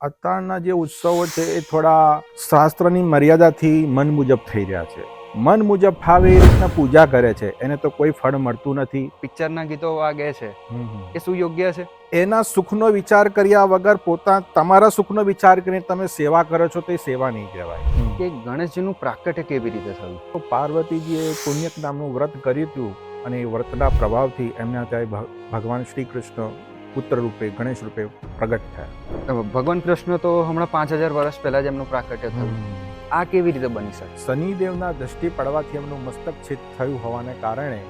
અત્યારના જે ઉત્સવો છે એ થોડા શાસ્ત્રની મર્યાદાથી મન મુજબ થઈ રહ્યા છે. મન મુજબ ફાવે એ રીતના પૂજા કરે છે. એને તો કોઈ ફળ મળતું નથી. પિક્ચરના ગીતો વાગે છે. એ શું યોગ્ય છે? એના સુખનો વિચાર કર્યા વગર પોતા તમારા સુખનો વિચાર કરીને તમે સેવા કરો છો તો એ સેવા નહીં કહેવાય. કે ગણેશજીનું પ્રાકટ્ય કેવી રીતે થયું? તો પાર્વતીજીએ પુણ્યક નામનું વ્રત કર્યું હતું અને એ વ્રતના પ્રભાવથી એમના ત્યાં ભગવાન શ્રી કૃષ્ણ પુત્ર રૂપે ગણેશ રૂપે પ્રગટ થયા. ભગવાન કૃષ્ણ તો હમણાં પાંચ હજાર વર્ષ પહેલા જ એમનું પ્રાકટ્ય થયું આ કેવી રીતે બની શકે? શનિદેવના દ્રષ્ટિ પડવાથી એમનું મસ્તક છેદ થયું હોવાને કારણે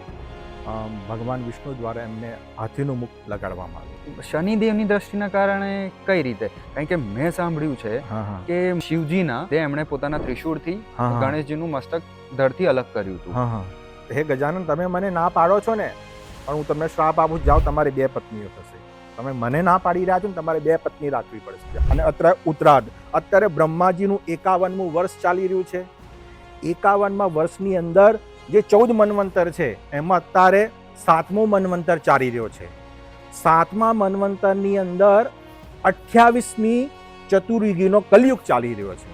ભગવાન વિષ્ણુ દ્વારા એમને હાથીનું મુખ લગાડવામાં આવ્યું. શનિદેવની દ્રષ્ટિના કારણે કઈ રીતે? કારણ કે મેં સાંભળ્યું છે કે શિવજીના તે એમણે પોતાના ત્રિશુળથી. ગણેશજીનું મસ્તક ધરથી અલગ કર્યું હતું. હા ગજાનન તમે મને ના પાડો છો ને? પણ હું તમને શ્રાપ આપું જાઓ તમારી બે પત્નીઓ થશે. તમે મને ના પાડી રહ્યા છો ને તમારે બે પત્ની રાખવી પડશે. અને અત્યારે ઉત્તરાર્ધ અત્યારે બ્રહ્માજીનું એકાવનમું વર્ષ ચાલી રહ્યું છે. એકાવનમાં વર્ષની અંદર જે ચૌદ મનવંતર છે, એમાં અત્યારે સાતમું મનવંતર ચાલી રહ્યો છે. સાતમા મન્વંતરની અંદર અઠ્યાવીસમી ચતુર્યુગીનો કલયુગ ચાલી રહ્યો છે.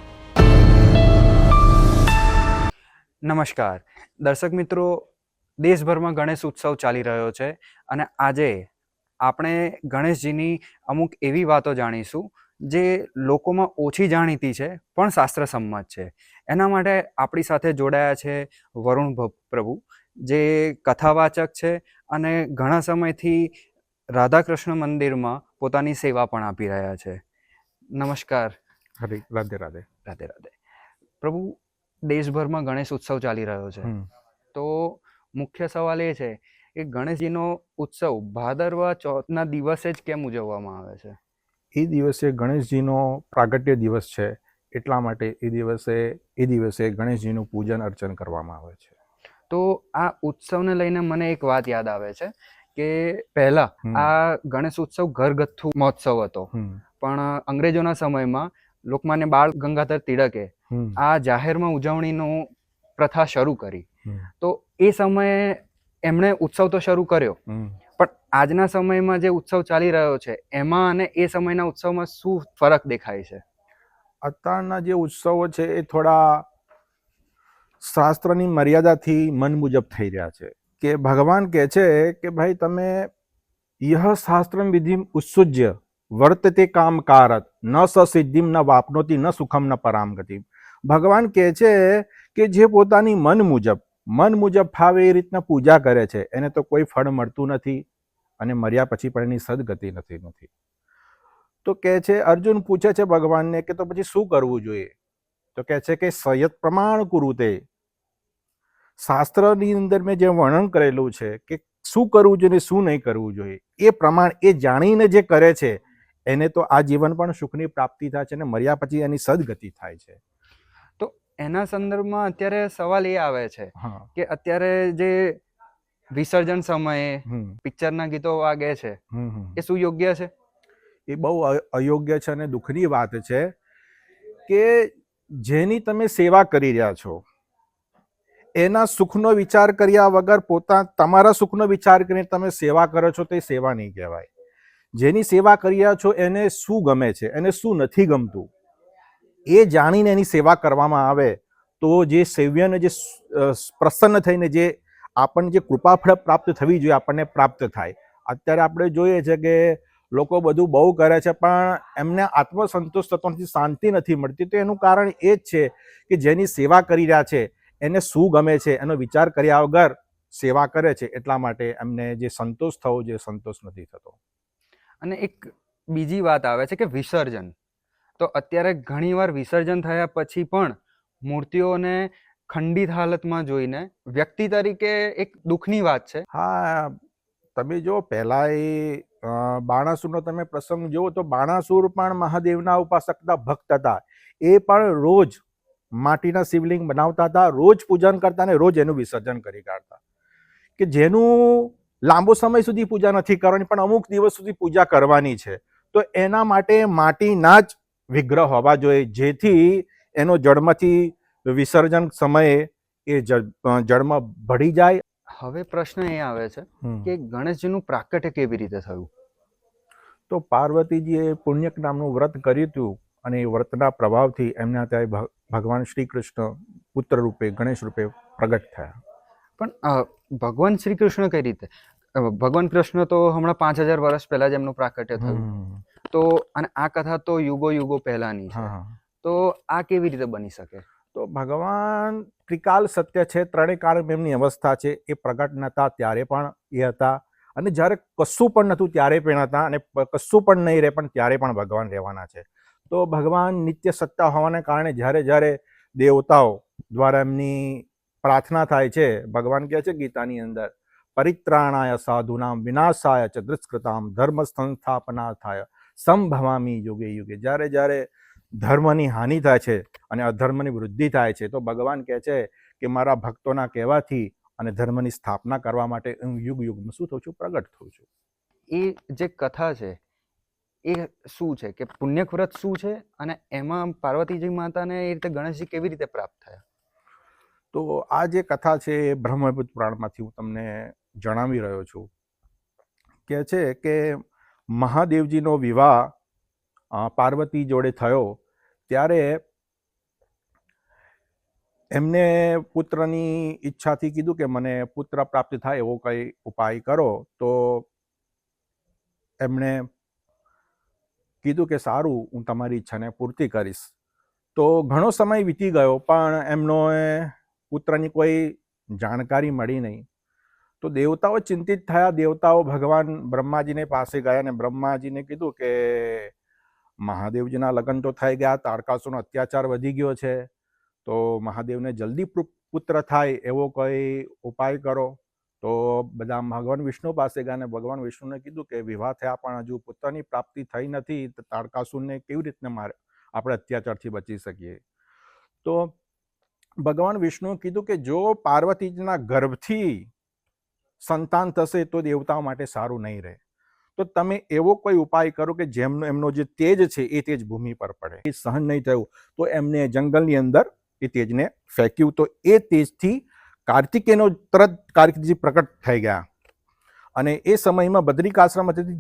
નમસ્કાર. દર્શક મિત્રો, દેશભરમાં ગણેશ ઉત્સવ ચાલી રહ્યો છે અને આજે આપણે ગણેશજીની અમુક એવી વાતો જાણીશું જે લોકોમાં ઓછી જાણીતી છે પણ શાસ્ત્રસંમત છે. એના માટે આપણી સાથે જોડાયા છે વરુણ પ્રભુ જે કથાવાચક છે અને ઘણા સમયથી રાધાકૃષ્ણ મંદિરમાં પોતાની સેવા પણ આપી રહ્યા છે. નમસ્કાર. હરે રાધે રાધે. રાધે રાધે. પ્રભુ દેશભરમાં ગણેશ ઉત્સવ ચાલી રહ્યો છે. તો મુખ્ય સવાલ એ છે કે ગણેશજીનો ઉત્સવ ભાદરવા ચોથના દિવસે જ કેમ ઉજવવામાં આવે છે? એ દિવસે ગણેશજીનો પ્રાગટ્ય દિવસ છે એટલા માટે એ દિવસે એ દિવસે ગણેશજીનું પૂજન અર્ચન કરવામાં આવે છે. તો આ ઉત્સવને લઈને મને એક વાત યાદ આવે છે કે પહેલા આ ગણેશ ઉત્સવ ઘરગથ્થુ મહોત્સવ હતો. પણ અંગ્રેજોના સમયમાં લોકમાન્ય બાળ ગંગાધર તિળકે આ જાહેરમાં ઉજવણીનું પ્રથા શરૂ કરી. તો એ સમયે એમણે ઉત્સવ તો શરૂ કર્યો. પણ આજના સમયમાં જે ઉત્સવ ચાલી રહ્યો છે એમાં અને એ સમયના ઉત્સવમાં શું ફરક દેખાય છે? અત્યારના જે ઉત્સવો છે એ થોડા શાસ્ત્રની મર્યાદાથી મન મુજબ થઈ રહ્યા છે. કે ભગવાન કહે છે કે ભાઈ તમે યહ શાસ્ત્રમ વિધિ ઉત્સુજ્ય વર્તતે કામ કારત ન સસિદ્ધિમ ન વાપનોતી ન સુખમ ન પરામ ગતિ ભગવાન કહે છે કે જે પોતાની મન મુજબ મન મુજબ ફાવે એ રીતના પૂજા કરે છે, એને તો કોઈ ફળ મળતું નથી અને મર્યા પછી પણ એની સદગતિ નથી નથી. તો કહે છે, અર્જુન પૂછે છે ભગવાનને કે તો પછી શું કરવું જોઈએ? તો કહે છે કે સયત પ્રમાણ કુરુતે શાસ્ત્રની અંદર મેં જે વર્ણન કરેલું છે કે શું કરવું જોઈએ શું નહીં કરવું જોઈએ, એ પ્રમાણ એ જાણીને જે કરે છે, એને તો આ જીવન પણ સુખની પ્રાપ્તિ થાય છે અને મર્યા પછી એની સદગતિ થાય છે. એના સંદર્ભમાં અત્યારે સવાલ એ આવે છે કે અત્યારે જે વિસર્જન સમયે પિક્ચરના ગીતો વાગે છે. એ શું યોગ્ય છે? એ બહુ અયોગ્ય છે અને દુઃખની વાત છે કે જેની તમે સેવા કરી રહ્યા છો એના સુખનો વિચાર કર્યા વગર પોતા તમારા સુખનો વિચાર કરીને તમે સેવા કરો છો તે સેવા નહીં કહેવાય. જેની સેવા કરી રહ્યા છો એને શું ગમે છે? એને શું નથી ગમતું? એ જાણીને એની સેવા કરવામાં આવે, તો જે સેવ્યને જે પ્રસન્ન થઈને જે આપણને જે કૃપાફળ પ્રાપ્ત થવી જોઈએ, આપણને પ્રાપ્ત થાય. અત્યારે આપણે જોઈએ છે કે લોકો બધું બહુ કરે છે, પણ એમને આત્મસંતોષ થતો નથી શાંતિ નથી મળતી. તો એનું કારણ એ જ છે કે જેની સેવા કરી રહ્યા છે, એને શું ગમે છે, એનો વિચાર કર્યા વગર સેવા કરે છે, એટલા માટે એમને જે સંતોષ થવો જોઈએ, સંતોષ નથી થતો. અને એક બીજી વાત આવે છે કે વિસર્જન. તો અત્યારે ઘણીવાર વિસર્જન થયા પછી પણ મૂર્તિઓને ખંડિત હાલતમાં જોઈને વ્યક્તિ તરીકે એક દુઃખની વાત છે. હા, તમે જો પહેલા એ બાણાસુરનો તમે પ્રસંગ જુઓ તો બાણાસુર પણ મહાદેવના ઉપાસકતા ભક્ત હતા. એ પણ રોજ માટીના શિવલિંગ બનાવતા હતા, રોજ પૂજન કરતા ને રોજ એનું વિસર્જન કરી કાઢતા. કે જેનું લાંબો સમય સુધી પૂજા નથી કરવાની, પણ અમુક દિવસ સુધી પૂજા કરવાની છે. તો એના માટે માટીના જ વિગ્રહ હોવા જોઈએ. જેથી એનો જળમાંથી વિસર્જન સમયે એ જળમાં ભળી જાય. હવે પ્રશ્ન એ આવે છે કે ગણેશજીનું પ્રાકટ્ય કેવી રીતે થયું? તો પાર્વતીજીએ પુણ્યક નામનું વ્રત કર્યું હતું અને એ વ્રતના પ્રભાવથી એમના ત્યાં ભગવાન શ્રી કૃષ્ણ પુત્ર રૂપે ગણેશ રૂપે પ્રગટ થયા. પણ ભગવાન શ્રી કૃષ્ણ કઈ રીતે? ભગવાન કૃષ્ણ તો હમણાં પાંચ હજાર વર્ષ પહેલા જ એમનું પ્રાકટ્ય થયું. તો અને આ કથા તો યુગો યુગો પહેલાની છે. તો આ કેવી રીતે બની શકે? તો ભગવાન ત્રિકાલ સત્ય છે ત્રણેય કાળ એમની અવસ્થા છે એ પ્રગટ નહોતા ત્યારે પણ એ હતા. અને જ્યારે કશું પણ નહોતું ત્યારે પણ હતા અને કશું પણ નહીં રહે પણ ત્યારે પણ ભગવાન રહેવાના છે. તો ભગવાન નિત્ય સત્તા હોવાને કારણે જ્યારે જ્યારે દેવતાઓ દ્વારા એમની પ્રાર્થના થાય છે ભગવાન કહે છે ગીતાની અંદર પરિત્રાણાય સાધુનામ વિનાશાય ચ દુષ્કૃતામ ધર્મ સંસ્થાપનાથાય સંભવામી યુગે યુગે. જ્યારે જ્યારે ધર્મની હાનિ થાય છે અને અધર્મની વૃદ્ધિ થાય છે તો ભગવાન કહે છે કે મારા ભક્તોના કહેવાથી અને ધર્મની સ્થાપના કરવા માટે હું યુગ યુગમાં શું થઉં છું? પ્રગટ થઉં છું. એ જે કથા છે એ શું છે? કે પુણ્યક વ્રત શું છે? અને એમાં પાર્વતીજી માતાને એ રીતે ગણેશજી કેવી રીતે પ્રાપ્ત થયા? તો આ જે કથા છે એ બ્રહ્મભૂત પુરાણમાંથી હું તમને જણાવી રહ્યો છું. કે છે કે મહાદેવજીનો વિવાહ પાર્વતી જોડે થયો, ત્યારે એમને પુત્રની ઈચ્છાથી કીધું કે મને પુત્ર પ્રાપ્ત થાય એવો કંઈ ઉપાય કરો, તો એમણે કીધું કે સારું, હું તમારી ઈચ્છાને પૂર્તિ કરીશ. તો ઘણો સમય વીતી ગયો, પણ એમનો પુત્રની કોઈ જાણકારી મળી નહીં. તો દેવતાઓ ચિંતિત થયા. દેવતાઓ ભગવાન બ્રહ્માજીને પાસે ગયા અને બ્રહ્માજીને કીધું કે મહાદેવજીના લગ્ન તો થઈ ગયા, તારકાસુરનો અત્યાચાર વધી ગયો છે, તો મહાદેવને જલ્દી પુત્ર થાય એવો કોઈ ઉપાય કરો. તો બધા ભગવાન વિષ્ણુ પાસે ગયા અને ભગવાન વિષ્ણુને કીધું કે વિવાહ થયા, પણ હજુ પુત્રની પ્રાપ્તિ થઈ નથી, તો તારકાસુરને કેવી રીતને મારે આપણે અત્યાચારથી બચી શકીએ? તો ભગવાન વિષ્ણુએ કીધું કે જો પાર્વતીજીના ગર્ભથી સંતાન થશે તો દેવતાઓ માટે સારું નહીં રહે. તો તમે એવો કોઈ ઉપાય કરો કે જેમનો, એમનો જે તેજ છે એ તેજ ભૂમિ પર પડે. એ સહન નહીં થયું તો એમને જંગલની અંદર એ તેજને ફેંક્યું. તો એ તેજથી કાર્તિકેયનો તરત કાર્તિકજી પ્રકટ થઈ ગયા. અને એ સમયમાં બદ્રિકાશ્રમથી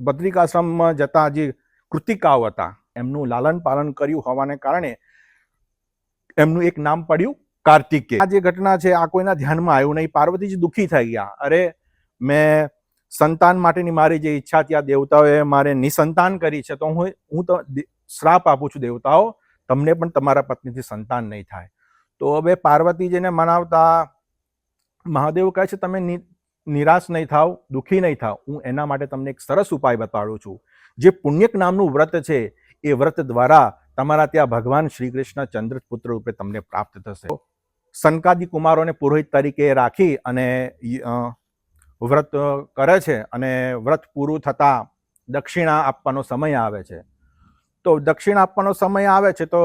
બદ્રિકાશ્રમમાં જતા જે કૃતિકાઓ હતા, એમનું લાલન પાલન કર્યું હોવાને કારણે એમનું એક નામ પડ્યું કાર્તિકેય આ જે ઘટના છે, આ કોઈના ધ્યાનમાં આવ્યું નહીં. પાર્વતીજી દુઃખી થઈ ગયા. અરે, મેં સંતાન માટેની મારી જે ઈચ્છા ત્યાં દેવતાઓએ મારે નિસંતાન કરી છે, તો હું હું તો શ્રાપ આપું છું દેવતાઓ, તમને પણ તમારા પત્નીથી સંતાન નહીં થાય. તો હવે પાર્વતીજીને મનાવતા મહાદેવ કહે છે, તમે નિરાશ નહીં થાવ, દુઃખી નહીં થાવ. હું એના માટે તમને એક સરસ ઉપાય બતાડું છું. જે પુણ્યક નામનું વ્રત છે, એ વ્રત દ્વારા તમારા ત્યાં ભગવાન શ્રી કૃષ્ણ ચંદ્રપુત્ર રૂપે તમને પ્રાપ્ત થશે. સનકાદી કુમારોને પુરોહિત તરીકે રાખી અને વ્રત કરે છે અને વ્રત પૂરું થતાં દક્ષિણા આપવાનો સમય આવે છે. તો દક્ષિણા આપવાનો સમય આવે છે તો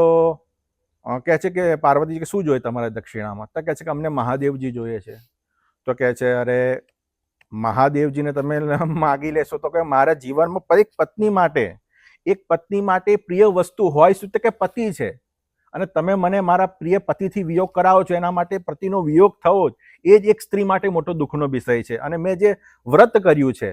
કહે છે કે પાર્વતીજી કે શું જોઈએ તમારે દક્ષિણામાં? તો કહે છે કે અમને મહાદેવજી જોઈએ છે. તો કહે છે, અરે, મહાદેવજીને તમે માગી લેશો તો કે મારા જીવનમાં એક પત્ની માટે, એક પત્ની માટે પ્રિય વસ્તુ હોય શું તો કે પતિ છે. અને તમે મને મારા પ્રિય પતિથી વિયોગ કરાવો છો, એના માટે પતિનો વિયોગ થવો જ, એ જ એક સ્ત્રી માટે મોટો દુઃખનો વિષય છે. અને મેં જે વ્રત કર્યું છે,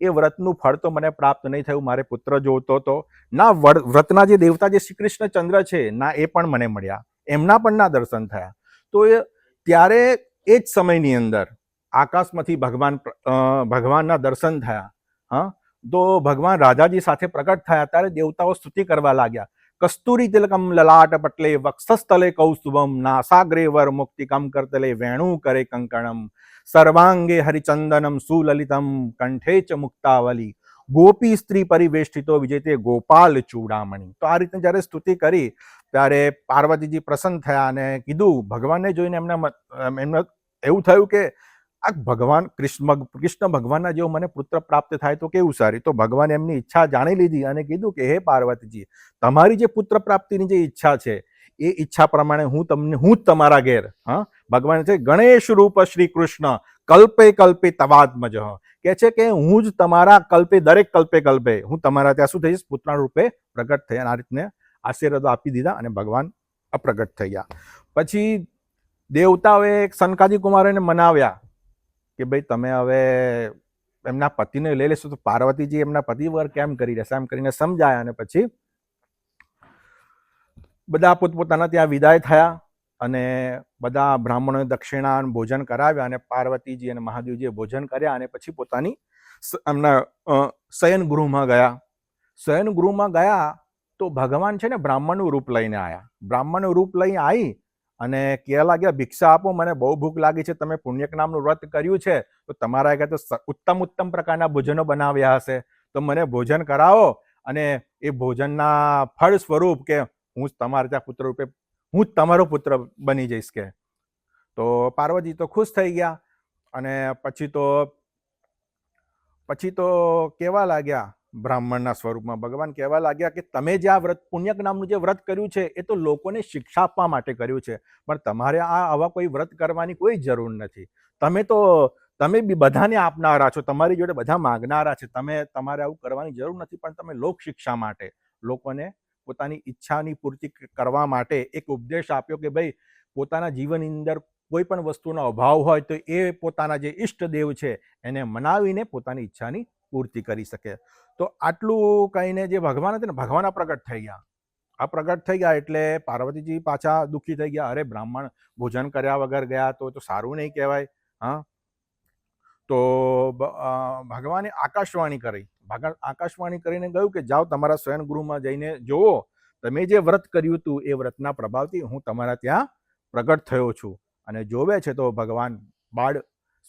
એ વ્રતનું ફળ તો મને પ્રાપ્ત નહીં થયું, મારે પુત્ર જોતો હતો ના વ્રતના જે દેવતા જે શ્રી કૃષ્ણચંદ્ર છે, ના, એ પણ મને મળ્યા. એમના પણ ના દર્શન થયા. તો એ, ત્યારે એ જ સમયની અંદર આકાશમાંથી ભગવાન ભગવાનના દર્શન થયા. હા? તો ભગવાન રાજાજી સાથે પ્રગટ થયા, ત્યારે દેવતાઓ સ્તુતિ કરવા લાગ્યા. કસ્તુરી તિલકમ લલાટ પટલે વક્ષસ્થલે કૌસ્તુભમ, નાસાગ્રે વર મુક્તિકમ કરતલે વેણુ કરે કંકણમ, સર્વાંગે હરિચંદનમ સુલલિતમ, કંઠે ચ મુક્તાવલી. ગોપી સ્ત્રી પરિવેષ્ટિતો વિજેતે ગોપાલ ચૂડામણી. તો આ રીતે જ્યારે સ્તુતિ કરી, ત્યારે પાર્વતીજી પ્રસન્ન થયા અને કીધું, ભગવાનને જોઈને એમને એમને એવું થયું કે આ ભગવાન કૃષ્ણ કૃષ્ણ ભગવાનના જેવો મને પુત્ર પ્રાપ્ત થાય તો કેવું સારી? તો ભગવાન એમની ઈચ્છા જાણી લીધી અને કીધું કે, હે પાર્વતીજી, તમારી જે પુત્ર પ્રાપ્તિની જે ઈચ્છા છે, એ ઈચ્છા પ્રમાણે હું તમને, હું જ તમારા ઘેર. હા? ભગવાન છે, ગણેશ રૂપ શ્રી કૃષ્ણ, કલ્પે કલ્પે તવાત્મજ. કે છે કે, હું જ તમારા કલ્પે, દરેક કલ્પે કલ્પે, હું તમારા ત્યાં શું થઈશ? પુત્ર રૂપે પ્રગટ થયા. આ રીતને આશીર્વાદ આપી દીધા અને ભગવાન અપ્રગટ થઈ ગયા પછી દેવતાઓએ સનકાદી કુમારોને મનાવ્યા. કે ભાઈ, તમે હવે એમના પતિને લઈ લેશો તો પાર્વતીજી એમના પતિ વર કેમ કરી રહેશે એમ કરીને સમજાયા અને પછી બધા પોતપોતાના ત્યાં વિદાય થયા અને બધા બ્રાહ્મણોએ દક્ષિણા ભોજન કરાવ્યા અને પાર્વતીજી અને મહાદેવજીએ ભોજન કર્યા અને પછી પોતાની એમના શયન ગૃહમાં ગયા. શયન ગૃહમાં ગયા તો ભગવાન છે ને બ્રાહ્મણનું રૂપ લઈને આવ્યા બ્રાહ્મણનું રૂપ લઈ આવી અને કહેવા લાગ્યા ભિક્ષા આપો, મને બહુ ભૂખ લાગી છે, તમે પુણ્યક નામનું વ્રત કર્યું છે, તો તમારા આગળ તો ઉત્તમ ઉત્તમ પ્રકારના ભોજનો બનાવ્યા હશે. તો મને ભોજન કરાવો અને એ ભોજનના ફળ સ્વરૂપ કે હું જ તમારા ત્યાં પુત્ર રૂપે, હું જ તમારો પુત્ર બની જઈશ કે. તો પાર્વતી તો ખુશ થઈ ગયા અને પછી તો પછી તો કહેવા લાગ્યા? બ્રાહ્મણના સ્વરૂપમાં ભગવાન કહેવા લાગ્યા કે તમે જે આ વ્રત, પુણ્યક નામનું જે વ્રત કર્યું છે, એ તો લોકોને શિક્ષા આપવા માટે કર્યું છે. પણ તમારે આ આવા કોઈ વ્રત કરવાની કોઈ જરૂર નથી. તમે તો, તમે બી બધાને આપનારા છો, તમારી જોડે બધા માગનારા છે. તમે, તમારે આવું કરવાની જરૂર નથી, પણ તમે લોક શિક્ષા માટે, લોકોને પોતાની ઈચ્છાની પૂર્તિ કરવા માટે એક ઉપદેશ આપ્યો કે ભાઈ, પોતાના જીવનની અંદર કોઈ પણ વસ્તુનો અભાવ હોય તો એ પોતાના જે ઈષ્ટદેવ છે, એને મનાવીને પોતાની ઈચ્છાની પૂર્તિ કરી શકે. તો આટલું કહીને જે ભગવાન હતા ને, ભગવાન પ્રગટ થઈ ગયા. આ પ્રગટ થઈ ગયા એટલે પાર્વતીજી પાછા દુઃખી થઈ ગયા. અરે બ્રાહ્મણ ભોજન કર્યા વગર ગયા તો તો સારું નહીં કહેવાય, હા. તો ભગવાને આકાશવાણી કરી. ભગવાન આકાશવાણી કરીને ગયું કે, જાઓ તમારા સ્વયં જઈને જુઓ. તમે જે વ્રત કર્યું હતું એ વ્રતના પ્રભાવથી હું તમારા ત્યાં પ્રગટ થયો છું. અને જોવે છે તો ભગવાન બાળ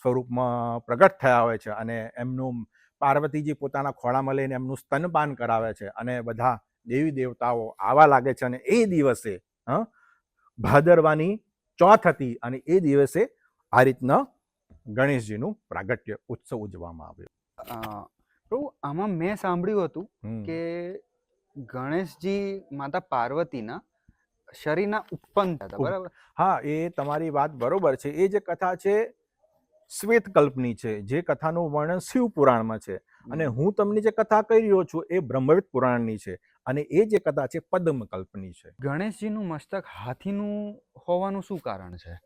સ્વરૂપમાં પ્રગટ થયા હોય છે અને એમનું પાર્વતીજી પોતાના ખોળામાં લઈને એમનું સ્તનપાન કરાવે છે અને બધા દેવી દેવતાઓ આવા લાગે છે અને એ દિવસે હ ભાદરવાની ચોથ હતી અને એ દિવસે આ રીતના ગણેશજીનું પ્રાગટ્ય ઉત્સવ ઉજવવામાં આવ્યો. પ્રભુ આમાં મેં સાંભળ્યું હતું કે ગણેશજી માતા પાર્વતીના શરીરના ઉત્પન્ન થતા હતા બરાબર? હા એ તમારી વાત બરોબર છે. એ જે કથા છે શ્વેત કલ્પની છે જે કથાનું વર્ણન શિવ પુરાણમાં છે. અને હું તમને જે કથા કહી રહ્યો છું એ બ્રહ્મવિદ પુરાણની છે અને એ જે કથા છે પદ્મ કલ્પની છે. ગણેશજીનું મસ્તક હાથીનું હોવાનું શું કારણ છે?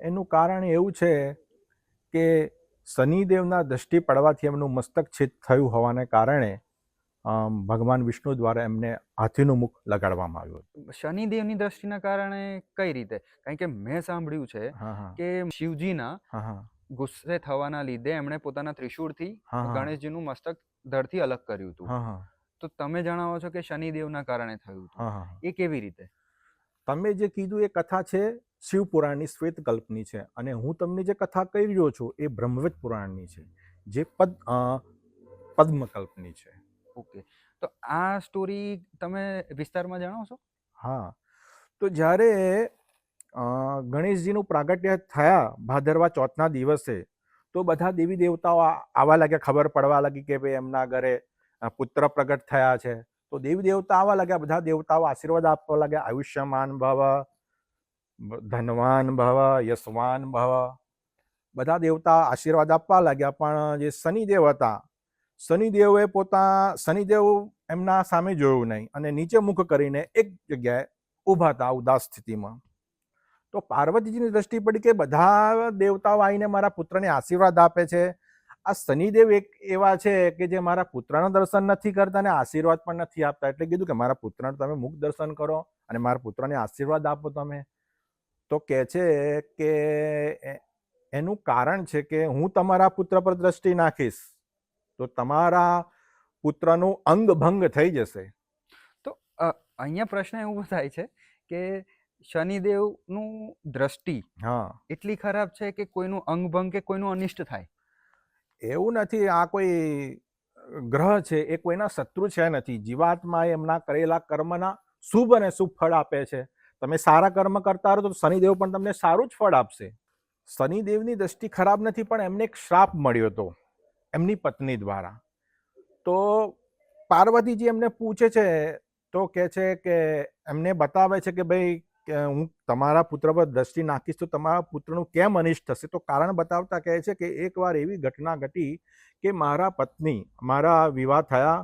એનું કારણ એવું છે કે શનિદેવના દ્રષ્ટિ પડવાથી એમનું મસ્તક છેદ થયું હોવાને કારણે ભગવાન વિષ્ણુ દ્વારા એમને હાથીનું મુખ લગાડવામાં આવ્યું. શનિદેવની દ્રષ્ટિના કારણે કઈ રીતે? કારણ કે મેં સાંભળ્યું છે કે શિવજીના ગુસ્સે થવાના લીધે એમણે પોતાના ત્રિશૂળથી. ગણેશજીનું મસ્તક ધરથી અલગ કર્યું હતું. તો તમે જણાવો છો કે શનિદેવના કારણે થયું હતું? એ કેવી રીતે? તમે જે કીધું એ કથા છે શિવ પુરાણની શ્વેત કલ્પની છે અને હું તમને જે કથા કહી રહ્યો છું એ બ્રહ્મવેદ પુરાણની છે. જે પદ પદ્મકલ્પની છે. ઓકે. તો આ સ્ટોરી તમે વિસ્તારમાં જણાવશો? હા. તો જ્યારે ગણેશજીનું પ્રાગટ્ય થયા ભાદરવા ચોથના દિવસે, તો બધા દેવી દેવતાઓ આવવા લાગ્યા, ખબર પડવા લાગી કે ભાઈ એમના ઘરે પુત્ર પ્રગટ થયા છે. તો દેવી દેવતા આવવા લાગ્યા, બધા દેવતાઓ આશીર્વાદ આપવા લાગ્યા, આયુષ્યમાન ભવ, ધનવાન ભવ, યશવાન ભવ. બધા દેવતા આશીર્વાદ આપવા લાગ્યા, પણ જે શનિદેવ હતા શનિદેવે પોતા, શનિદેવ એમના સામે જોયું નહીં અને નીચે મુખ કરીને એક જગ્યાએ ઊભા હતા ઉદાસ સ્થિતિમાં. તો પાર્વતીજીની દ્રષ્ટિ પડી કે બધા દેવતાઓ આવીને મારા પુત્રને આશીર્વાદ આપે છે. આ શનિદેવ એક એવા છે કે જે મારા પુત્રના દર્શન નથી કરતા અને આશીર્વાદ પણ નથી આપતા. એટલે કીધું કે મારા પુત્રને તમે મુખ દર્શન કરો અને મારા પુત્રને આશીર્વાદ આપો તમે. તો કહે છે કે એનું કારણ છે કે હું તમારા પુત્ર પર દ્રષ્ટિ નાખીશ. તો તમારા પુત્રનું અંગ ભંગ થઈ જશે. તો અહીંયા પ્રશ્ન એવો થાય છે કે શનિદેવનું દ્રષ્ટિ હા. એટલી ખરાબ છે કે કોઈનું અંગભંગ કે કોઈનું અનિષ્ટ થાય? એવું નથી આ કોઈ ગ્રહ છે એ કોઈના શત્રુ છે નથી. જીવાત્મા એમના કરેલા કર્મના શુભ અને શુભ ફળ આપે છે. તમે સારા કર્મ કરતા રહો તો શનિદેવ પણ તમને સારું જ ફળ આપશે. શનિદેવની દ્રષ્ટિ ખરાબ નથી પણ એમને એક શ્રાપ મળ્યો હતો એમની પત્ની દ્વારા. તો પાર્વતીજી એમને પૂછે છે, તો કહે છે કે એમને બતાવે છે કે ભાઈ હું તમારા પુત્ર પર દ્રષ્ટિ નાખીશ તો તમારા પુત્રનું કેમ અનિષ્ટ થશે? તો કારણ બતાવતા કહે છે કે એકવાર એવી ઘટના ઘટી કે મારા પત્ની, મારા વિવાહ થયા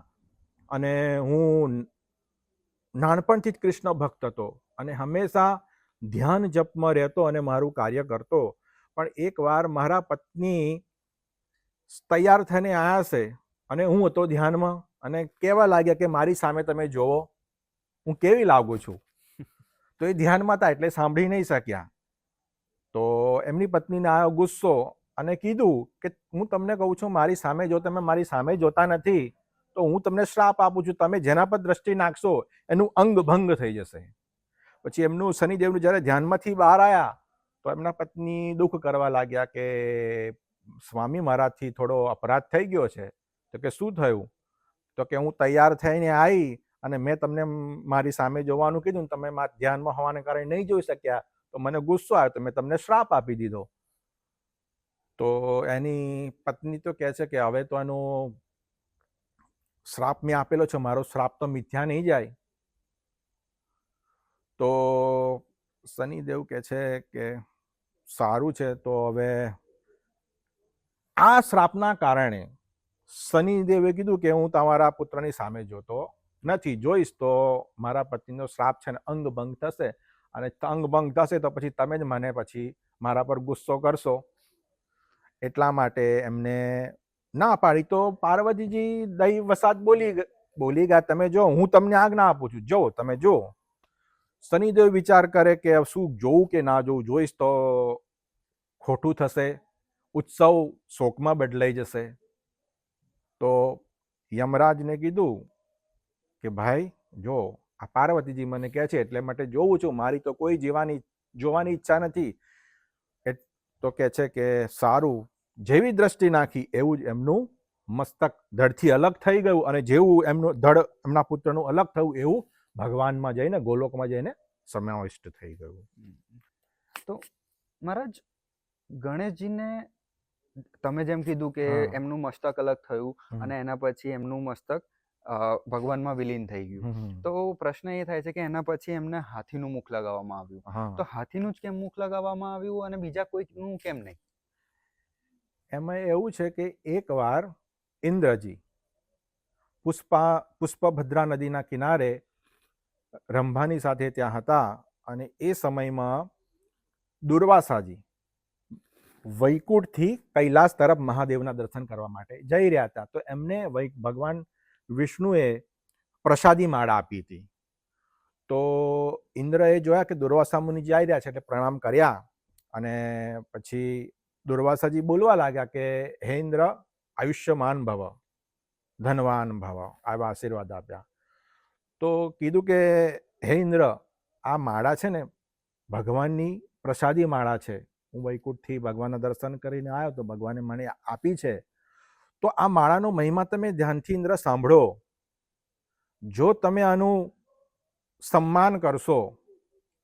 અને હું નાનપણથી જ કૃષ્ણ ભક્ત હતો અને હંમેશા ધ્યાન જપમાં રહેતો અને મારું કાર્ય કરતો. પણ એકવાર મારા પત્ની તૈયાર થઈને આવ્યા છે અને હું હતો ધ્યાનમાં અને કેવા લાગ્યા કે મારી સામે તમે જોવો હું કેવી લાગુ છું? તો એ ધ્યાનમાં હતા એટલે સાંભળી નહીં શક્યા. તો એમની પત્નીને આવ્યો ગુસ્સો અને કીધું કે હું તમને કહું છું મારી સામે જો તમે મારી સામે જોતા નથી તો હું તમને શ્રાપ આપું છું. તમે જેના પર દ્રષ્ટિ નાખશો એનું અંગ ભંગ થઈ જશે. પછી એમનું શનિદેવનું જ્યારે ધ્યાનમાંથી બહાર આવ્યા તો એમના પત્ની દુઃખ કરવા લાગ્યા કે સ્વામી મારાથી થોડો અપરાધ થઈ ગયો છે, તો કે શું થયું? તો કે હું તૈયાર થઈને આવી અને મેં તમને મારી સામે જોવાનું કીધું તમે મારા ધ્યાનમાં હોવાને કારણે નહીં જોઈ શક્યા, તો મને ગુસ્સો આવ્યો, તો મેં તમને શ્રાપ આપી દીધો. તો એની પત્ની તો કહે છે કે હવે તો એનો શ્રાપ મેં આપેલો છે, મારો શ્રાપ તો મિથ્યા નહીં જાય. તો શનિદેવ કહે છે કે સારું છે, તો હવે આ શ્રાપના કારણે શનિદેવે કીધું કે હું તમારા પુત્રની સામે જોતો નથી. જોઈશ તો મારા પતિનો શ્રાપ છે ને અંગભંગ થશે અને અંગભંગ થશે તો પછી તમે જ મને પછી મારા પર ગુસ્સો કરશો. એટલા માટે એમને ના પાડી. તો પાર્વતીજી દહી વસાત બોલી બોલી ગયા, તમે જો, હું તમને આજ્ઞા આપું છું. જો, તમે જો. શનિદેવ વિચાર કરે કે, શું જોવું કે ના જોવું જોઈશ તો ખોટું થશે. ઉત્સવ શોકમાં બદલાઈ જશે. તો યમરાજને કીધું કે, ભાઈ, જો આ પાર્વતીજી મને કહે છે એટલે માટે જોઉં છું. મારી તો કોઈ જીવાની, જોવાની ઈચ્છા નથી. તો કહે છે કે, સારું. જેવી દ્રષ્ટિ નાખી એવું જ એમનું મસ્તક ધડથી અલગ થઈ ગયું અને જેવું એમનું ધડ, એમના પુત્રનું અલગ થયું એવું ભગવાનમાં જઈને, ગોલોકમાં જઈને સમાવિષ્ટ થઈ ગયું. તો મહારાજ, ગણેશજીને તમે જેમ કીધું કે. એમનું મસ્તક અલગ થયું. અને એના પછી એમનું મસ્તક ભગવાનમાં વિલીન થઈ ગયું. તો પ્રશ્ન એ થાય છે કે એના પછી એમને હાથીનું મુખ લગાવવામાં આવ્યું. તો હાથીનું જ કેમ મુખ લગાવવામાં આવ્યું અને બીજા કોઈનું કેમ નહીં? એમાં એવું છે કે એકવાર ઇન્દ્રજી પુષ્પા પુષ્પભદ્રા નદીના કિનારે રંભાની સાથે ત્યાં હતા અને એ સમયમાં દુર્વાસાજી વૈકુંઠથી કૈલાસ તરફ મહાદેવના દર્શન કરવા માટે જઈ રહ્યા હતા. તો એમને ભગવાન વિષ્ણુએ પ્રસાદી માળા આપી હતી. તો ઇન્દ્રએ જોયા કે દુર્વાસા મુનિજી આવી રહ્યા છે એટલે પ્રણામ કર્યા અને પછી દુર્વાસાજી બોલવા લાગ્યા કે, હે ઇન્દ્ર, આયુષ્યમાન ભવ, ધનવાન ભવ, આવા આશીર્વાદ આપ્યા. તો કીધું કે, હે ઇન્દ્ર, આ માળા છે ને ભગવાનની પ્રસાદી માળા છે. હું વૈકુંઠથી ભગવાનના દર્શન કરીને આવ્યો તો ભગવાને મને આપી છે. તો આ માળાનો મહિમા તમે ધ્યાનથી ઇન્દ્ર, સાંભળો. જો તમે આનું સન્માન કરશો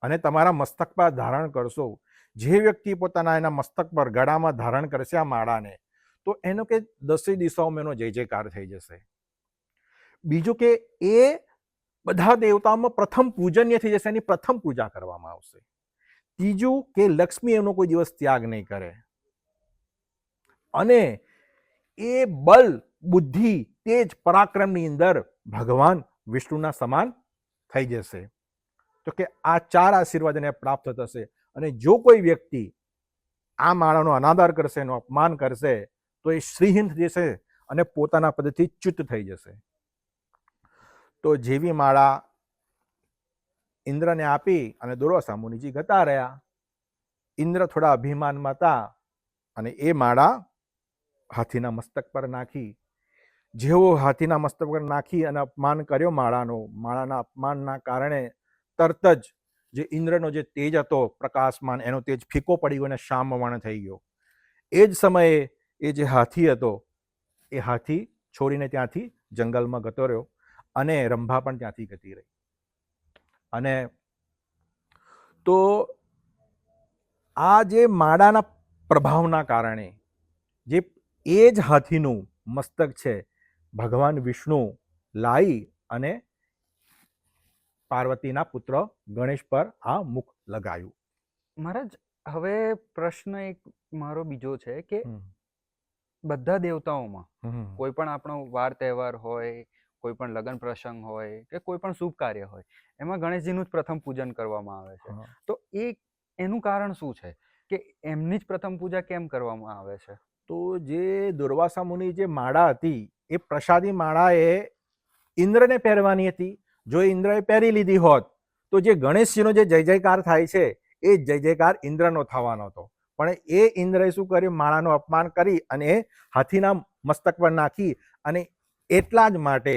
અને તમારા મસ્તક પર ધારણ કરશો, જે વ્યક્તિ પોતાના એના મસ્તક પર ગળામાં ધારણ કરશે આ માળાને, તો એનો કે દસે દિશાઓમાં એનો જય જયકાર થઈ જશે. બીજું કે એ બધા દેવતાઓમાં પ્રથમ પૂજનીય થઈ જશે, એની પ્રથમ પૂજા કરવામાં આવશે. ત્રીજું કે લક્ષ્મી એનો કોઈ દિવસ ત્યાગ નહીં કરે. અને એ બલ, બુદ્ધિ, તેજ, પરાક્રમની અંદર ભગવાન વિષ્ણુના સમાન થઈ જશે. તો કે આ ચાર આશીર્વાદ એને પ્રાપ્ત થશે. અને જો કોઈ વ્યક્તિ આ માળાનો અનાદર કરશે, એનું અપમાન કરશે, તો એ શ્રીહિંદ જશે અને પોતાના પદથી ચ્યુત થઈ જશે. તો જેવી માળા ઇન્દ્રને આપી અને દુર્વાસા મુનિજી ગતા રહ્યા. ઇન્દ્ર થોડા અભિમાનમાં હતા અને એ માળા હાથીના મસ્તક પર નાખી. જેવો હાથીના મસ્તક પર નાખી અને અપમાન કર્યો માળાનો, માળાના અપમાનના કારણે તરત જ જે ઇન્દ્રનો જે તેજ હતો પ્રકાશમાન, એનો તેજ ફીકો પડી ગયો અને શામવર્ણ થઈ ગયો. એ જ સમયે એ જે હાથી હતો, એ હાથી છોડીને ત્યાંથી જંગલમાં ગતો રહ્યો અને રંભા પણ ત્યાંથી ગતી રહી. અને તો આ જે માળાના પ્રભાવના કારણે જે એ જ હાથીનું મસ્તક છે ભગવાન વિષ્ણુ લાઈ અને પાર્વતીના પુત્ર ગણેશ પર આ મુખ લગાવ્યું મહારાજ હવે પ્રશ્ન એક મારો બીજો છે કે બધા દેવતાઓમાં કોઈ પણ આપણો વાર તહેવાર હોય કોઈ પણ લગ્ન પ્રસંગ હોય કે કોઈ પણ શુભ કાર્ય હોય એમાં ગણેશજીનું જ પ્રથમ પૂજન કરવામાં આવે છે. તો એ એનું કારણ શું છે? કે એમની જ પ્રથમ પૂજા કેમ કરવામાં આવે છે? તો જે દુર્વાસા મુનિ જે માળા હતી એ પ્રસાદી માળા એ ઇન્દ્રને પહેરવાની હતી. જો ઇન્દ્રએ પહેરી લીધી હોત તો જે ગણેશજીનો જે જય જયકાર થાય છે એ જય જયકાર ઇન્દ્રનો થવાનો હતો. પણ એ ઇન્દ્રએ શું કર્યું? માળાનું અપમાન કરી અને હાથીના મસ્તક પર નાખી અને એટલા જ માટે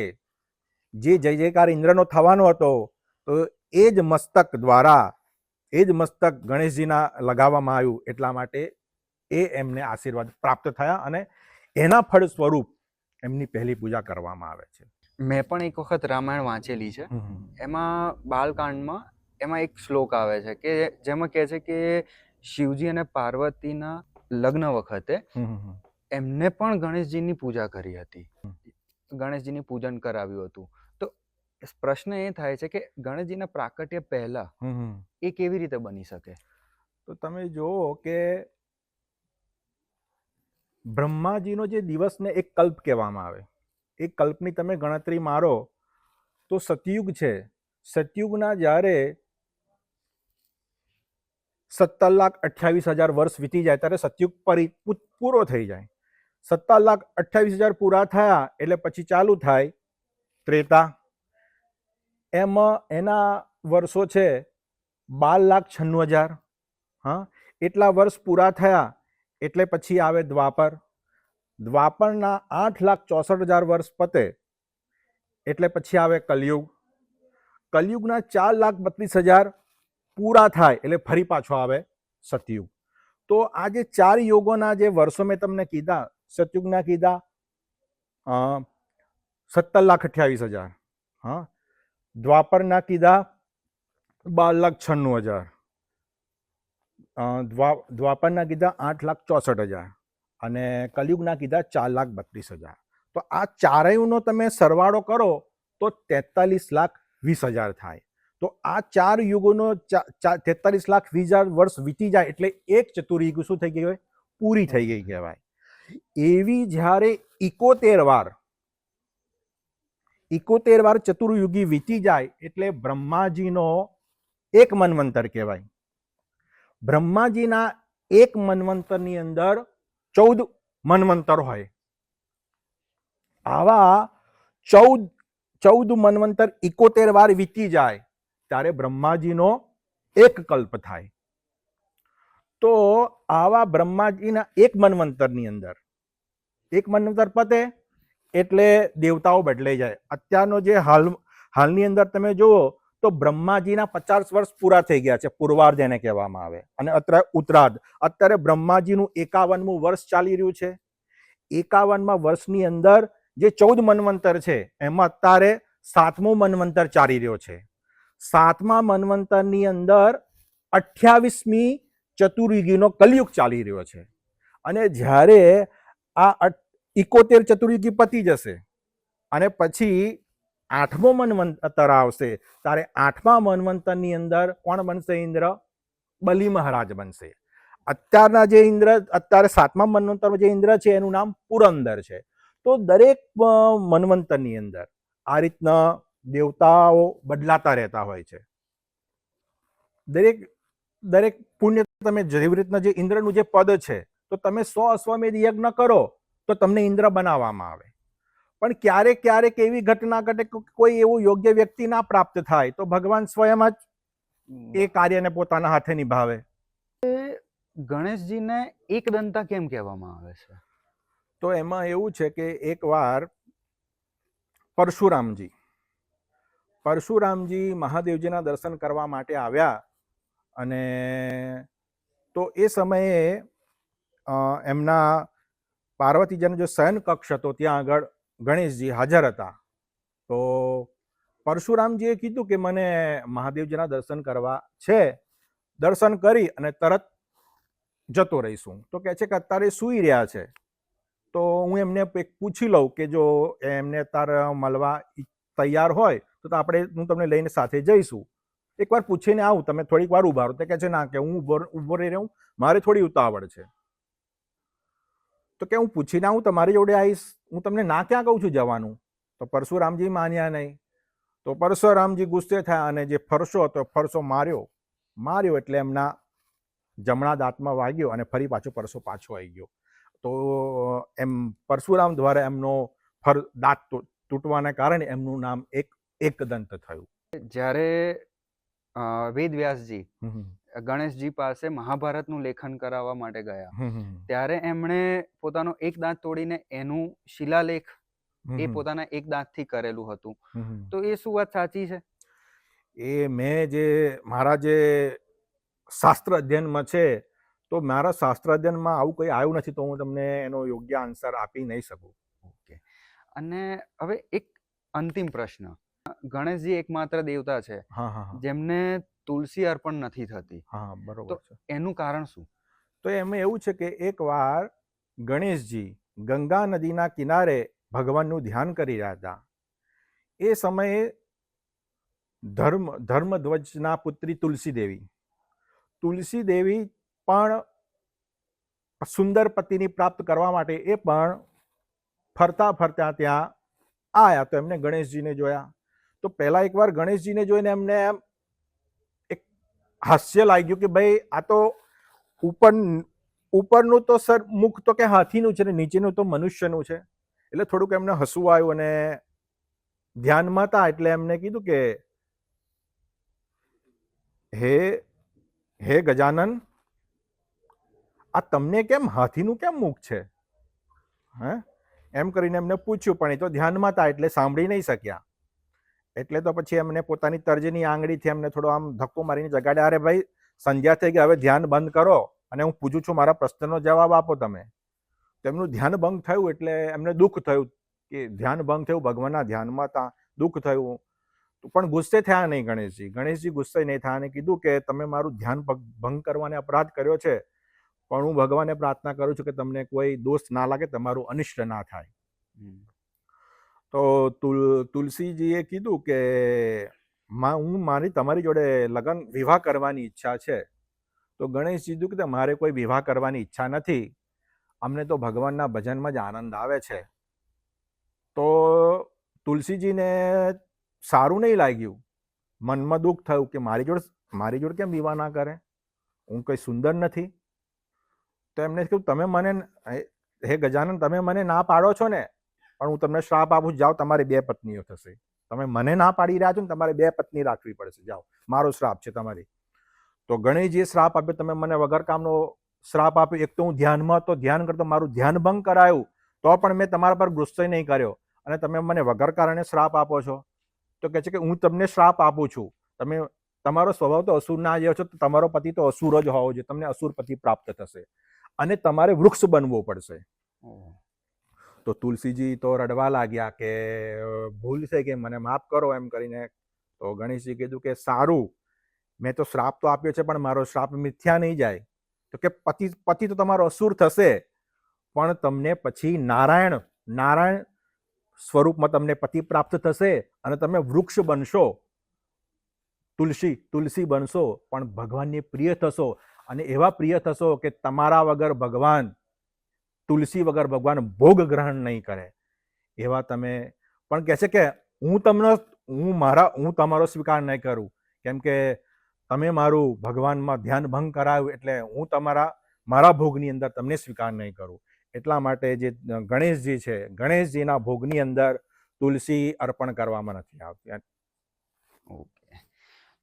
જે જય જયકાર ઇન્દ્રનો થવાનો હતો તો એ જ મસ્તક દ્વારા એ જ મસ્તક ગણેશજીના લગાવવામાં આવ્યું. એટલા માટે એ એમને આશીર્વાદ પ્રાપ્ત થયા અને એના ફળ સ્વરૂપ એમની પહેલી પૂજા કરવામાં આવે છે. મેં પણ એક વખત રામાયણ વાંચેલી છે. એમાં બાલકાંડમાં એમાં એક શ્લોક આવે છે કે જેમાં કહે છે કે શિવજી અને પાર્વતીના લગ્ન વખતે એમને પણ ગણેશજીની પૂજા કરી હતી. ગણેશજીની પૂજન કરાવ્યું હતું. તો પ્રશ્ન એ થાય છે કે ગણેશજીના પ્રાકટ્ય પહેલા એ કેવી રીતે બની શકે? તો તમે જુઓ કે બ્રહ્માજીનો જે દિવસને એક કલ્પ કહેવામાં આવે. એ કલ્પની તમે ગણતરી મારો તો સતયુગ છે. સતયુગના જ્યારે સત્તર લાખ અઠ્યાવીસ હજાર વર્ષ વીતી જાય ત્યારે સતયુગ પરી પૂરો થઈ જાય. સત્તર લાખ અઠ્યાવીસ હજાર પૂરા થયા એટલે પછી ચાલુ થાય ત્રેતા. એમાં એના વર્ષો છે બાર લાખ છન્નું હજાર. હા, એટલા વર્ષ પૂરા થયા એટલે પછી આવે દ્વાપર. દ્વાપરના આઠ લાખ ચોસઠ હજાર વર્ષ પતે એટલે પછી આવે કલયુગ. કલયુગના ચાર લાખ બત્રીસ હજાર પૂરા થાય એટલે ફરી પાછો આવે સતયુગ. તો આ જે ચાર યુગોના જે વર્ષો મેં તમને કીધા સતયુગના કીધા સત્તર લાખ અઠ્યાવીસ હજાર. હા. દ્વાપરના કીધા, બાર લાખ છન્નું હજાર. દ્વા, દ્વાપરના કીધા, આઠ લાખ ચોસઠ હજાર. અને કલયુગના કીધા, ચાર લાખ બત્રીસ હજાર. તો આ ચારેયનો તમે સરવાળો કરો, તો તેતાલીસ લાખ વીસ હજાર થાય. તો આ ચાર યુગોનો તેતાલીસ લાખ વીસ હજાર વર્ષ વીતી જાય એટલે એક ચતુર્યુગ શું થઈ ગયું હોય? પૂરી થઈ ગઈ કહેવાય. એવી જ્યારે ઇકોતેર વાર ઇકોતેર વાર ચતુર્યુગી વીતી જાય એટલે બ્રહ્માજીનો એક મન્વંતર કહેવાય. બ્રહ્માજીના એક મન્વંતરની અંદર ચૌદ મન્વંતર હોય. આવા ચૌદ ચૌદ મન્વંતર ઇકોતેર વાર વીતી જાય ત્યારે બ્રહ્માજીનો એક કલ્પ થાય. તો આવા બ્રહ્માજીના એક મનવંતરની અંદર, એક મનવંતર પતે એટલે દેવતાઓ બદલાઈ જાય. અત્યારનો જે હાલ, હાલની અંદર તમે જુઓ તો બ્રહ્માજીના પચાસ વર્ષ પૂરા થઈ ગયા છે પૂર્વાર્ધ એને કહેવામાં આવે. અને અત્યારે ઉત્તરાર્ધ, અત્યારે બ્રહ્માજીનું એકાવનમું વર્ષ ચાલી રહ્યું છે. એકાવનમાં વર્ષની અંદર જે ચૌદ મનવંતર છે, એમાં અત્યારે સાતમું મનવંતર ચાલી રહ્યો છે. સાતમા મન્વંતરની અંદર અઠ્યાવીસમી ચતુર્યુગીનો કલયુગ ચાલી રહ્યો છે. અને જ્યારે આ ઇકોતેર ચતુર્યુગી પતી જશે અને પછી આઠમો મનવંતર આવશે, ત્યારે આઠમા મનવંતરની અંદર કોણ બનશે ઇન્દ્ર? બલિ મહારાજ બનશે. અત્યારના જે ઇન્દ્ર, અત્યારે સાતમા મનવંતર જે ઇન્દ્ર છે, એનું નામ પુરંદર છે. તો દરેક મનવંતરની અંદર આ રીતના દેવતાઓ બદલાતા રહેતા હોય છે. દરેક દરેક પુણ્ય તમે જેવી રીતના જે ઇન્દ્રનું જે પદ છે તો તમે સો અશ્વમેધ યજ્ઞ કરો તો તમને ઇન્દ્ર બનાવવામાં આવે. પણ ક્યારેક ક્યારેક એવી ઘટના ઘટે કે કોઈ એવું યોગ્ય વ્યક્તિ ના પ્રાપ્ત થાય તો ભગવાન સ્વયં જ એ કાર્યને પોતાના હાથે નિભાવે. ગણેશજીને એકદંતા કેમ કહેવામાં આવે છે? તો એમાં એવું છે કે એકવાર પરશુરામજી પરશુરામજી મહાદેવજીના દર્શન કરવા માટે આવ્યા અને તો એ સમયે એમના પાર્વતીજીનો જે શયન કક્ષ હતો, ત્યાં આગળ ગણેશજી હાજર હતા. તો પરશુરામજીએ કીધું કે મને મહાદેવજીના દર્શન કરવા છે. દર્શન કરી અને તરત જતો રહીશું. તો કહે છે કે અત્યારે સૂઈ રહ્યા છે. તો હું એમને પૂછી લઉં કે જો એમને અત્યારે મળવા તૈયાર હોય તો આપણે, હું તમને લઈને સાથે જઈશું. એકવાર પૂછીને આવું, તમે થોડીક વાર ઊભા રહો. તો કહે છે, ના, કે હું ઊભો ઊભો રહી રહું. મારે થોડી ઉતાવળ છે. તો કે હું પૂછીને આવું, તમારી જોડે આવીશ? હું તમને ના ક્યાં કહું છું જવાનું? તો પરશુરામજી માન્યા નહીં. તો પરશુરામજી ગુસ્સે થયા અને જે ફરશો હતો ફરશો માર્યો. માર્યો એટલે એમના જમણા દાંતમાં વાગ્યો અને ફરી પાછો પરસો પાછો આવી ગયો. તો એમ પરશુરામ દ્વારા એમનો ફર, દાંત તૂટવાના કારણે એમનું નામ એક, એકદંત થયું. જ્યારે અ, વેદવ્યાસજી ગણેશજી પાસે મહાભારતનું લેખન કરાવવા માટે ગયા. ત્યારે એમણે પોતાનો એક દાંત તોડીને એનું શિલાલેખ એ પોતાના એક દાંતથી કરેલું હતું. તો એ શું વાત સાચી છે? એ મેં જે મારા જે શાસ્ત્ર અધ્યયનમાં છે તો મારા શાસ્ત્ર અધ્યયનમાં આવું કંઈ આવ્યું નથી તો હું તમને એનો યોગ્ય આન્સર આપી નહીં શકું. ઓકે. અને હવે એક અંતિમ પ્રશ્ન. ગણેશજી એકમાત્ર દેવતા છે હા હા હા. જેમને તુલસી અર્પણ નથી થતી. હા બરોબર છે. એનું કારણ શું? તો એમાં એવું છે કે એકવાર ગણેશજી ગંગા નદીના કિનારે ભગવાનનું ધ્યાન કરી રહ્યા હતા. એ સમયે ધર્મ ધર્મધ્વજના પુત્રી તુલસી દેવી. તુલસી દેવી પણ સુંદર પતિની પ્રાપ્ત કરવા માટે એ પણ ફરતા ફરતા ત્યાં આયા. તો એમને ગણેશજીને જોયા. તો પહેલા એકવાર ગણેશજીને જોઈને એમને એમ એક હાસ્ય લાગ્યું કે ભાઈ, આ તો ઉપર, ઉપરનું તો સર મુખ તો કે હાથીનું છે ને નીચેનું તો મનુષ્યનું છે. એટલે થોડુંક એમને હસવું આવ્યું અને ધ્યાનમાં હતા એટલે એમને કીધું કે, હે હે ગજાનન, આ તમને કેમ, હાથીનું કેમ મુખ છે? હે? એમ કરીને એમને પૂછ્યું, પણ એ તો ધ્યાનમાં હતા એટલે સાંભળી નહીં શક્યા. એટલે તો પછી એમને પોતાની તર્જની આંગળીથી એમને થોડો આમ ધક્કો મારીને જગાડ્યા, અરે ભાઈ, સંધ્યા થઈ ગઈ, હવે ધ્યાન બંધ કરો અને હું પૂછું છું મારા પ્રશ્નનો જવાબ આપો તમે. તેમનું ધ્યાન ભંગ થયું એટલે એમને દુઃખ થયું કે ધ્યાન ભંગ થયું, ભગવાનના ધ્યાનમાં તા દુઃખ થયું. પણ ગુસ્સે થયા નહીં ગણેશજી. ગણેશજી ગુસ્સે નહીં થયા અને કીધું કે, તમે મારું ધ્યાન ભંગ કરવાને અપરાધ કર્યો છે, પણ હું ભગવાનને પ્રાર્થના કરું છું કે તમને કોઈ દોષ ના લાગે, તમારું અનિષ્ટ ના થાય. તો તુલ, તુલસીજીએ કીધું કે, માં, હું મારી, તમારી જોડે લગ્ન વિવાહ કરવાની ઈચ્છા છે. તો ગણેશ કીધું કે મારે કોઈ વિવાહ કરવાની ઈચ્છા નથી. અમને તો ભગવાનના ભજનમાં જ આનંદ આવે છે. તો તુલસીજીને સારું નહીં લાગ્યું. મનમાં દુઃખ થયું કે, મારી જોડે મારી જોડે કેમ વિવાહ ના કરે? હું કંઈ સુંદર નથી. તો એમને કીધું, તમે મને હે- ગજાનન, તમે મને ના પાડો છો ને? પણ હું તમને શ્રાપ આપું જાઓ, તમારી બે પત્નીઓ થશે. તમે મને ના પાડી રહ્યા છો ને તમારે બે પત્ની રાખવી પડશે. જાઓ, મારો શ્રાપ છે તમારી. તો ગણેશજીએ શ્રાપ આપ્યો, તમે મને વગર કામનો શ્રાપ આપ્યો. એક તો હું ધ્યાનમાં હતો, ધ્યાન કરતો, મારું ધ્યાન ભંગ કરાયું. તો પણ મેં તમારા પર ગુસ્સો નહીં કર્યો. અને તમે મને વગર કારણે શ્રાપ આપો છો. તો કહે છે કે હું તમને શ્રાપ આપું છું. તમે, તમારો સ્વભાવ તો અસુર ના જેવો છો, તો તમારો પતિ તો અસુર જ હોવો જોઈએ. તમને અસુર પતિ પ્રાપ્ત થશે. અને તમારે વૃક્ષ બનવું પડશે. તો તુલસીજી તો રડવા લાગ્યા કે ભૂલ છે કે મને માફ કરો એમ કરીને. તો ગણેશજી કીધું કે, સારું. મેં તો શ્રાપ તો આપ્યો છે, પણ મારો શ્રાપ મિથ્યા નહીં જાય. તો કે, પતિ પતિ તો તમારો અસુર થશે. પણ તમને પછી નારાયણ નારાયણ સ્વરૂપમાં તમને પતિ પ્રાપ્ત થશે અને તમે વૃક્ષ બનશો. તુલસી તુલસી બનશો, પણ ભગવાનની પ્રિય થશો. અને એવા પ્રિય થશો કે તમારા વગર ભગવાન તુલસી વગર ભગવાન ભોગ ગ્રહણ નહીં કરે. એવા તમે પણ કહે છે કે હું તમને, હું મારા, હું તમારો સ્વીકાર નહીં કરું. કેમ કે તમે મારું ભગવાનમાં ધ્યાન ભંગ કરાવ્યું એટલે હું તમારા, મારા ભોગની અંદર તમને સ્વીકાર નહીં કરું. એટલા માટે જે ગણેશજી છે, ગણેશજીના ભોગની અંદર તુલસી અર્પણ કરવામાં નથી આવતી. ઓકે.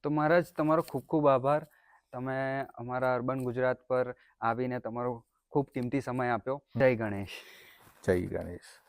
તો મહારાજ, તમારો ખૂબ ખૂબ આભાર. તમે અમારા અર્બન ગુજરાત પર આવીને તમારો ખૂબ કિંમતી સમય આપ્યો. જય ગણેશ. જય ગણેશ.